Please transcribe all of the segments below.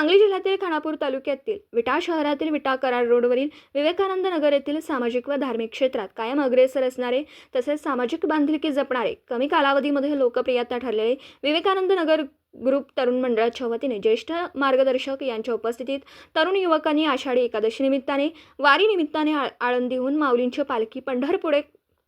सांगली जिल्ह्यातील खानापूर तालुक्यातील विटा शहरातील विटा कराड रोडवरील विवेकानंद नगर येथील सामाजिक व धार्मिक क्षेत्रात कायम अग्रेसर असणारे तसेच सामाजिक बांधिलकी जपणारे कमी कालावधीमध्ये लोकप्रियता ठरलेले विवेकानंद नगर ग्रुप तरुण मंडळाच्या वतीने ज्येष्ठ मार्गदर्शक यांच्या उपस्थितीत तरुण युवकांनी आषाढी एकादशी निमित्ताने वारी निमित्ताने आळंदी आळंदीहून माऊलींची पालखी पंढरपुढे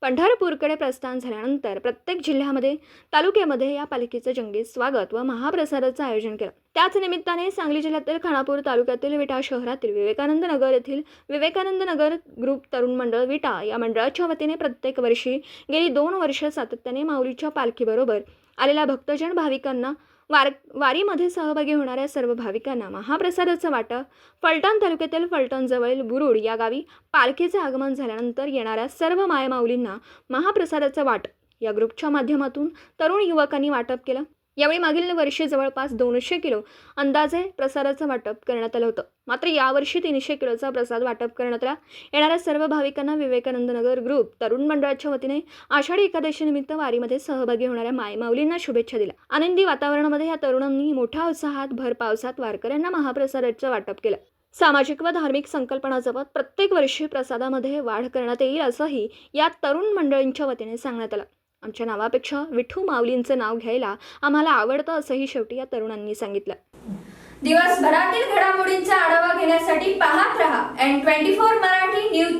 पंढरपूरकडे प्रस्थान झाल्यानंतर प्रत्येक जिल्ह्यामध्ये तालुक्यामध्ये या पालखीचं जंगी स्वागत व महाप्रसादाचं आयोजन केलं. त्याच निमित्ताने सांगली जिल्ह्यातील खानापूर तालुक्यातील विटा शहरातील विवेकानंद नगर येथील विवेकानंद नगर ग्रुप तरुण मंडळ विटा या मंडळाच्या वतीने प्रत्येक वर्षी गेली दोन वर्ष सातत्याने माऊलीच्या पालखीबरोबर आलेल्या भक्तजन भाविकांना वार वारीमध्ये सहभागी होणाऱ्या सर्व भाविकांना महाप्रसादाचं वाटप फलटण तालुक्यातील फलटणजवळील बुरुड या गावी पालखीचे आगमन झाल्यानंतर येणाऱ्या सर्व मायमाऊलींना महाप्रसादाचं वाटप या ग्रुपच्या माध्यमातून तरुण युवकांनी वाटप केलं. यावेळी मागील वर्षी जवळपास दोनशे किलो अंदाजे प्रसादाचं वाटप करण्यात आलं होतं. मात्र यावर्षी तीनशे किलोचा प्रसाद वाटप करण्यात आला. येणाऱ्या सर्व भाविकांना विवेकानंद नगर ग्रुप तरुण मंडळाच्या वतीने आषाढी एकादशीनिमित्त वारीमध्ये सहभागी होणाऱ्या मायमाऊलींना शुभेच्छा दिल्या. आनंदी वातावरणामध्ये या तरुणांनी मोठ्या उत्साहात भर पावसात वारकऱ्यांना महाप्रसादाचं वाटप केलं. सामाजिक व धार्मिक संकल्पना जपत प्रत्येक वर्षी प्रसादामध्ये वाढ करण्यात येईल असंही या तरुण मंडळींच्या वतीने सांगण्यात आलं. आमच्या नावापेक्षा विठू माऊलींचं नाव घ्यायला आम्हाला आवडतं असंही शेवटी या तरुणांनी सांगितलं. दिवसभरातील घडामोडींचा आढावा घेण्यासाठी पाहत रहा N twenty four Marathi news